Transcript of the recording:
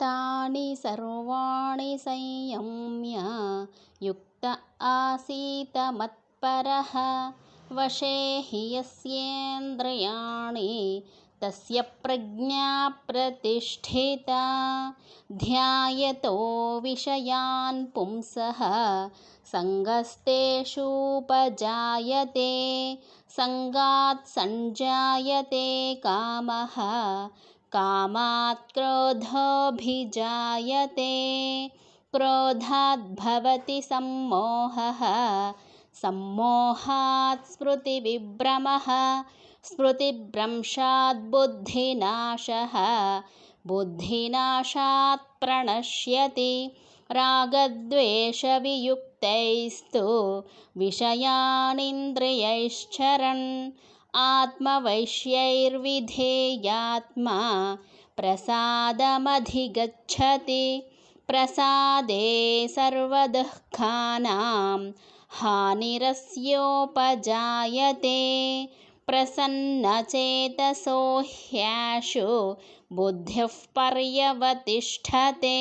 तानि सर्वाणि संयम्य युक्त आसीत मत्परः। वशे हि यस्येन्द्रियाणि तस्य प्रज्ञा प्रतिष्ठिता। ध्यायतो विषयान् पुंसः सङ्गस्तेषूपजायते सङ्गात् सञ्जायते कामः कामात् क्रोधोऽभिजायते क्रोधाद्भवति सम्मोहः। सम्मोहात् स्मृतिविभ्रमः। स्मृतिभ्रंशात् बुद्धिनाशः। बुद्धिनाशात् प्रणश्यति। रागद्वेषवियुक्तैस्तु। विषयानिन्द्रियैश्चरन् आत्मवैश्यैर्विधेयात्मा प्रसादमधिगच्छति। प्रसादे सर्वदुःखानां हानिरस्योपजायते। प्रसन्नचेतसो ह्याशु बुद्धिः पर्यवतिष्ठते